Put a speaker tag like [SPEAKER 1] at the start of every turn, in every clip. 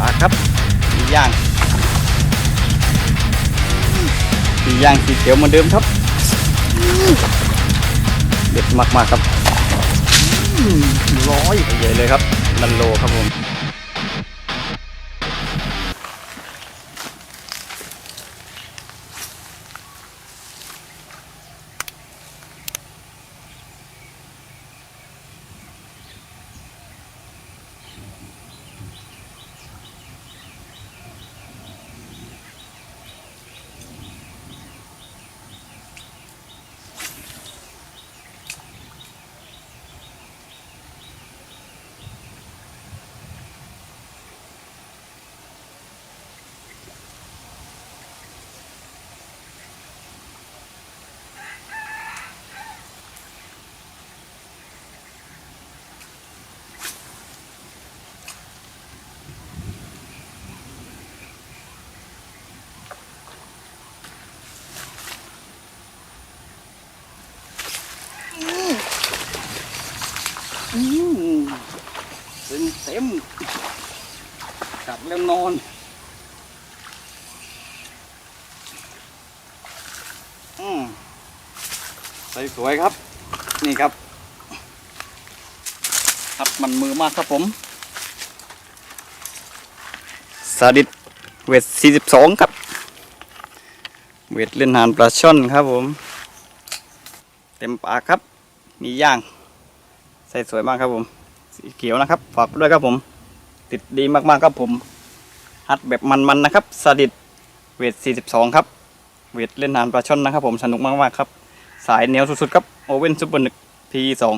[SPEAKER 1] ปลาครับปีย่างปีย่างสีเขียวเหมือนเดิมครับเด็ดมากๆครับร้อยใหญ่เลยครับนันโลครับผม เต็มเต็มกลับแล้วนอน อืมใสสวยครับ นี่ครับ ครับมันมือมากครับผมซาดิสเวท 42 ครับ เวทเล่นหานปลาช่อนครับผม เต็มปากครับ มีย่าง ใส่สวยมากครับผม สีเขียวนะครับ ฝากด้วยครับผม ติดดีมากๆครับผมฮัดแบบมันๆนะครับสดิดเวท 42 ครับ เวทเล่นนานปลาช่อนนะครับผมสนุกมากๆครับ สายเหนียวสุดๆครับโอเว่นซุปเปอร์หนึ่งพีสอง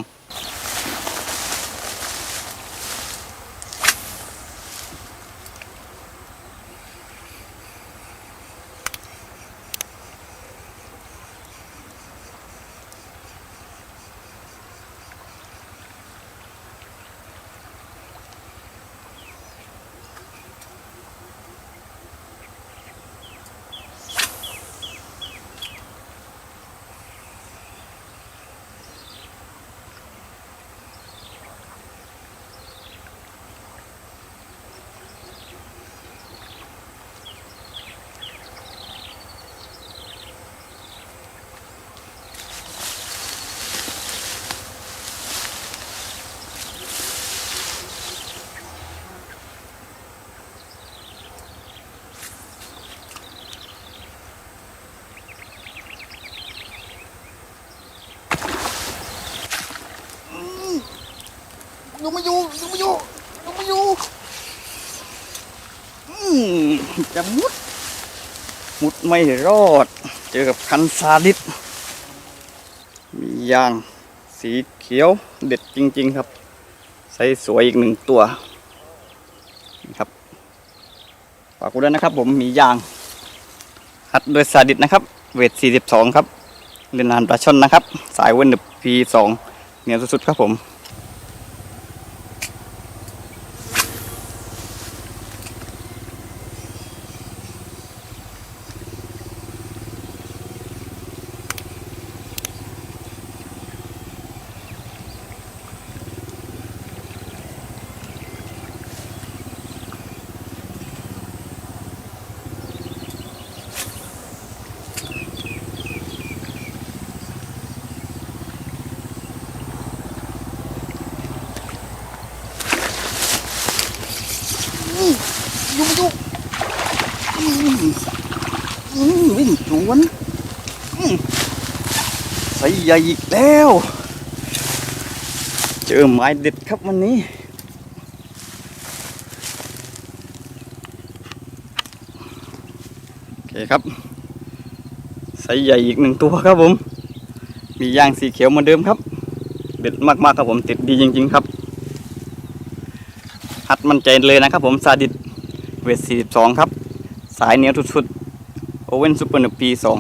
[SPEAKER 2] ยังไม่อยู่ยังไม่อยู่ยังไม่อยู่
[SPEAKER 1] จะมุด มุดไม่รอด เจอกับคันซาดิสมียางสีเขียวเด็ดจริง ๆ ครับ ใส่สวยอีกหนึ่งตัวนี่ครับฝากกูด้วยนะครับ ผมมียางฮัดด้วยซาดิสนะครับ เวท 42 ครับเล่นนานปลาช่อนนะครับ สายเวนหนึบ P2 เหนียวสุดๆครับผม
[SPEAKER 2] ยังไม่อยู่
[SPEAKER 1] อืม วิ่งสวนใส่ใหญ่อีกแล้ว เจอไม้เด็ดครับวันนี้ โอเคครับ ใส่ใหญ่อีกหนึ่งตัวครับผม มียางสีเขียวเหมือนเดิมครับ เด็ดมากๆครับผมติดดีจริง ๆ ครับ หัดมันใจเลยนะครับผมซาดิสเวท42 ครับ สายเหนียวสุดๆ โอเว่นซูเปอร์หนึบปีสอง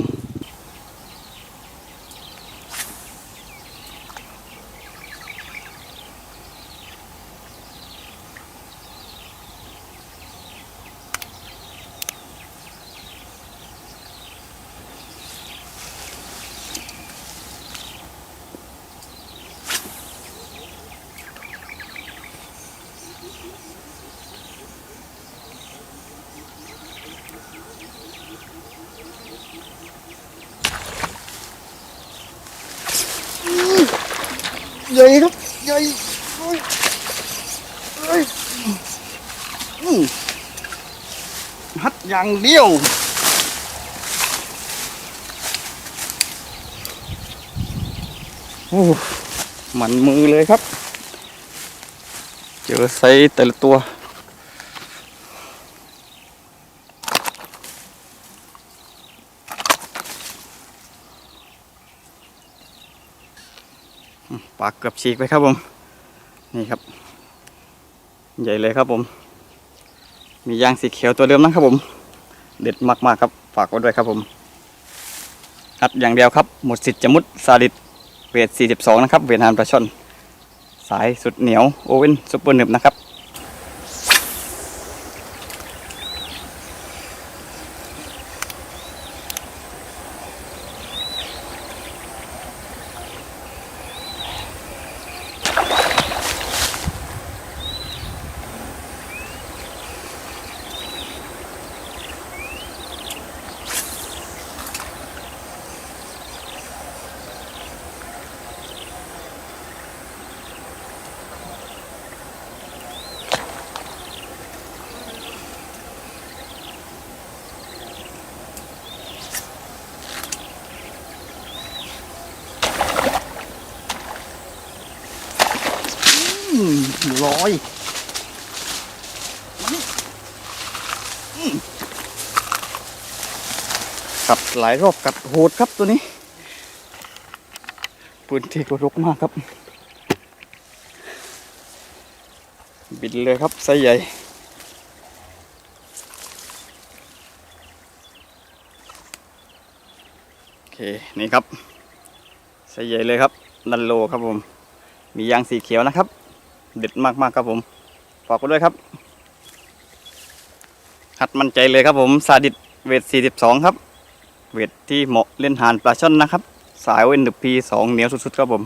[SPEAKER 2] ใหญ่ครับใหญ่เฮ้ยเฮ้ย
[SPEAKER 1] อืมฮัดอย่างเดียวโอ้มันมือเลยครับ เจอไซส์แต่ละตัว ปากเกือบฉีกไปครับผม นี่ครับ ใหญ่เลยครับผม มียางสีเขียวตัวเดิมนะครับผม เด็ดมากๆครับ ฝากไว้ด้วยครับผมอัดอย่างเดียวครับ หมดสิทธิ์จะมุดซาดิสเวท42 นะครับ เวียดนามปลาช่อน สายสุดเหนียว โอเว่นซุปเปอร์หนึบนะครับ อื มลอยอืมกัดหลายรอบกัดโหดครับตัวนี้พื้นที่ก็รกมากครับ บินเลยครับไซใหญ่โอเคนี่ครับไซใหญ่เลยครับดันโลครับผม มียางสีเขียวนะครับ เด็ดมากๆครับผมฝากไว้ด้วยครับ หัดมั่นใจเลยครับผมซาดิตเวท 42 ครับ เวทที่เหมาะเล่นหานปลาช่อนนะครับ สายเวนดพีสองเหนียวสุดๆครับผม